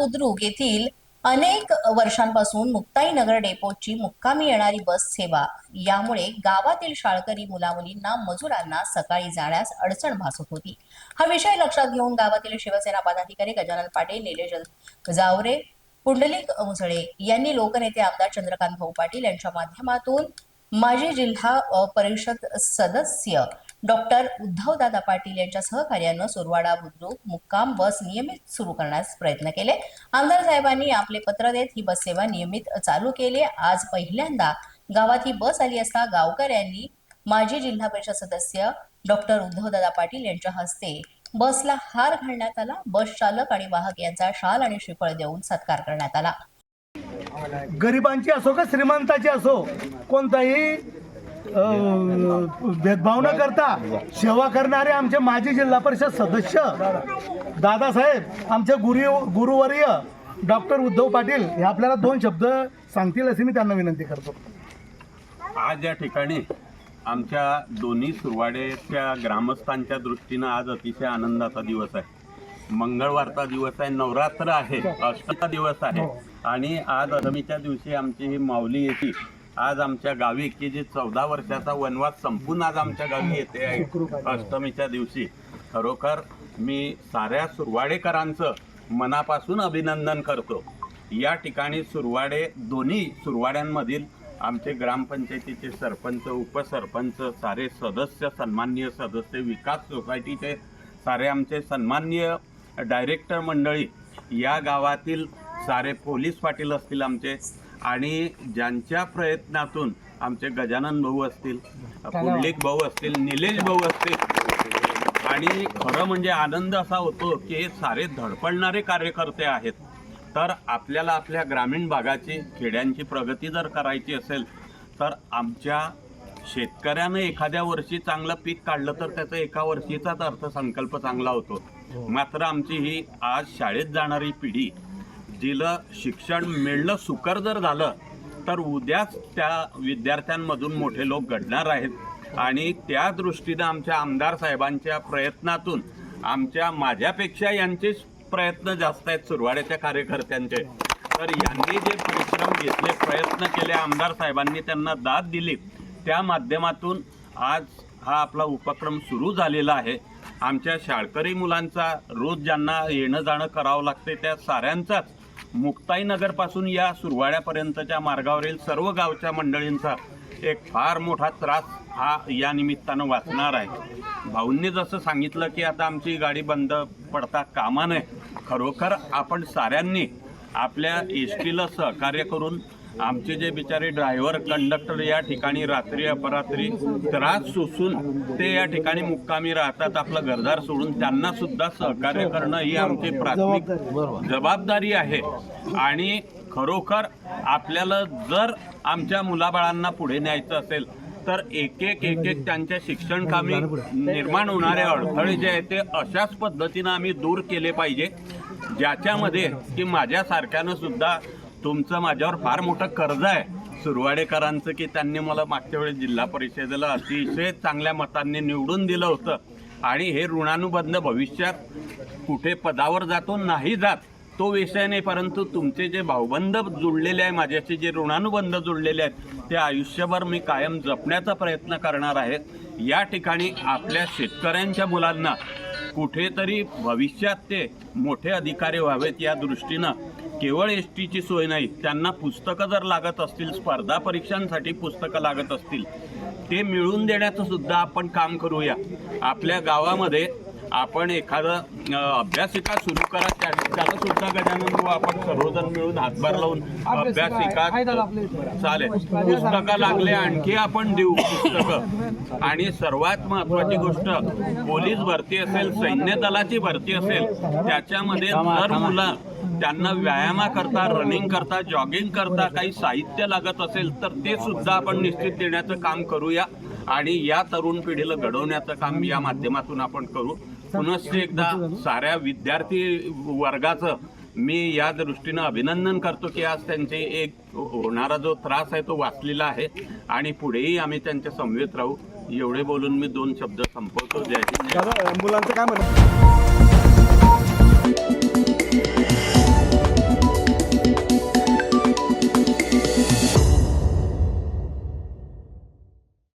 बुद्रुक येथील अनेक वर्षांपासून मुक्ताईनगर डेपोची मुक्कामी येणारी बस सेवा. यामुळे गावातील शाळकरी मुलामुलींना मजुरांना सकाळी जाण्यास अडचण भासत होती. हा विषय लक्षात घेऊन गावातील शिवसेना पदाधिकारी गजानन पाटील निलेश जावरे पुंडलिक मुसळे यांनी लोकनेते आमदार चंद्रकांत भाऊ पाटील यांच्या माध्यमातून माजी जिल्हा परिषद सदस्य डॉक्टर उद्धवदादा पाटील यांच्या सहकार्यानं सुरवाडा बुद्रुक मुक्काम बस नियमित सुरू करण्यास प्रयत्न केले. आमदार साहेबांनी आपले पत्र देत ही बस सेवा नियमित चालू केली. आज पहिल्यांदा गावात ही बस आली असता गावकऱ्यांनी माजी जिल्हा परिषद सदस्य डॉक्टर उद्धवदादा पाटील यांच्या हस्ते बसला हार घालण्यात आला. बस चालक आणि वाहक यांचा शाल आणि श्रीफळ देऊन सत्कार करण्यात आला. गरिबांची असो का श्रीमंताची असो कोणताही भेदभाव न करता सेवा करणारे आमचे माजी जिल्हा परिषद सदस्य दादासाहेब आमचे गुरु गुरुवर्य डॉक्टर उद्धव पाटील हे आपल्याला दोन शब्द सांगतील अशी मी त्यांना विनंती करतो. आज या ठिकाणी आमच्या दोन्ही सुरवाडेच्या ग्रामस्थांच्या दृष्टीनं आज अतिशय आनंदाचा दिवस आहे. मंगळवारचा दिवस आहे नवरात्र आहे अष्टका दिवस आहे. आणि आज अष्टमीच्या दिवशी आमची ही माऊली येते. आज आमच्या गावी की जी चौदा वर्षाचा वनवास संपून आज आमच्या गावी येते आहे. अष्टमीच्या दिवशी. खरोखर मी साऱ्या सुरवाडेकरांचं मनापासून अभिनंदन करतो. या ठिकाणी सुरवाडे दोन्ही सुरवाड्यांमधील आमचे ग्रामपंचायतीचे सरपंच उपसरपंच सारे सदस्य सन्माननीय सदस्य विकास सोसायटीचे सारे आमचे सन्माननीय डायरेक्टर मंडळी या गावातील सारे पोलीस पाटील असतील आमचे आणि ज्यांच्या प्रयत्नातून आमचे गजानन भाऊ असतील पुंडलिक भाऊ असतील निलेश भाऊ असतील आणि खरं म्हणजे आनंद असा होतो की हे सारे धडपडणारे कार्यकर्ते आहेत. तर आपल्याला आपल्या ग्रामीण भागाची खेड्यांची प्रगती जर करायची असेल तर आमच्या शेतकऱ्यानं एखाद्या वर्षी चांगलं पीक काढलं तर त्याचा एका वर्षीचाच अर्थसंकल्प चांगला होतो. मात्र आमची ही आज शाळेत जाणारी पिढी जिला शिक्षण मिळणं सुकर जर झालं तर उद्याच त्या विद्यार्थ्यांमधून मोठे लोक घडणार आहेत. आणि त्या दृष्टीनं आमच्या आमदार साहेबांच्या प्रयत्नातून आमच्या माझ्यापेक्षा यांचेच प्रयत्न जास्त आहेत सुरवाड्याच्या कार्यकर्त्यांचे. तर यांनी जे परिश्रम घेतले प्रयत्न केले आमदार साहेबांनी त्यांना दाद दिली त्या माध्यमातून आज हा आपला उपक्रम सुरू झालेला आहे. आमच्या शाळकरी मुलांचा रोज ज्यांना येणं जाणं करावं लागते त्या साऱ्यांचाच मुक्ताईनगरपासून या सुरवाड्यापर्यंतच्या मार्गावरील सर्व गावच्या मंडळींचा एक फार मोठा त्रास हा या निमित्तानं वाचणार आहे. भाऊंनी जसं सांगितलं की आता आमची गाडी बंद पडता कामा नये. खरोखर आपण साऱ्यांनी आपल्या एस टीला सहकार्य करून आमचे जे बिचारे ड्रायव्हर कंडक्टर या ठिकाणी रात्री अपरात्री त्रास सोसून ते या ठिकाणी मुक्कामी राहतात आपलं घरदार सोडून त्यांना सुद्धा सहकार्य करणं ही आमची प्राथमिक जबाबदारी आहे. आणि खरोखर आपल्याला जर आमच्या मुलाबाळांना पुढे न्यायचं असेल तर एक एक एक एक त्यांच्या शिक्षण कामी निर्माण होणारे अडथळे जे आहेत ते अशाच पद्धतीनं आम्ही दूर केले पाहिजे ज्याच्यामध्ये की माझ्यासारख्यानं सुद्धा तुमचं माझ्यावर फार मोठं कर्ज आहे. सुरवाडेकरांचं की त्यांनी मला मागच्या वेळेस जिल्हा परिषदेला अतिशय चांगल्या मतांनी निवडून दिलं होतं. आणि हे ऋणानुबंध भविष्यात कुठे पदावर जातो नाही जात तो विषय नाही. परंतु तुमचे जे भाऊबंध जुळलेले आहे माझ्याशी जे ऋणानुबंध जुळलेले आहेत ते आयुष्यभर मी कायम जपण्याचा प्रयत्न करणार आहे. या ठिकाणी आपल्या शेतकऱ्यांच्या मुलांना कुठेतरी भविष्यात ते मोठे अधिकारी व्हावेत या दृष्टीनं. केवळ एस टीची सोय नाही त्यांना पुस्तकं जर लागत असतील स्पर्धा परीक्षांसाठी पुस्तकं लागत असतील ते मिळवून देण्याचं सुद्धा आपण काम करूया. आपल्या गावामध्ये आपण एखादं अभ्यासिका सुरू करा त्या त्याला सुद्धा गजानन भाऊ आपण सर्वजण मिळून हातभार लावून अभ्यासिका चालेल. पुस्तकं लागले आणखी आपण देऊ पुस्तकं. आणि सर्वात महत्वाची गोष्ट पोलीस भरती असेल सैन्य दलाची भरती असेल त्याच्यामध्ये जर मुलं त्यांना व्यायामा करता रनिंग करता जॉगिंग करता काही साहित्य लागत असेल तर ते सुद्धा आपण निश्चित देण्याचं काम करूया. आणि या तरुण पिढीला घडवण्याचं काम या माध्यमातून आपण करू. पुनश्च एकदा साऱ्या विद्यार्थी वर्गाचं मी या दृष्टीनं अभिनंदन करतो की आज त्यांचे एक होणारा जो त्रास आहे तो वाचलेला आहे. आणि पुढेही आम्ही त्यांच्या समवेत राहू. एवढे बोलून मी दोन शब्द संपवतो. जय हिंद. काय म्हणत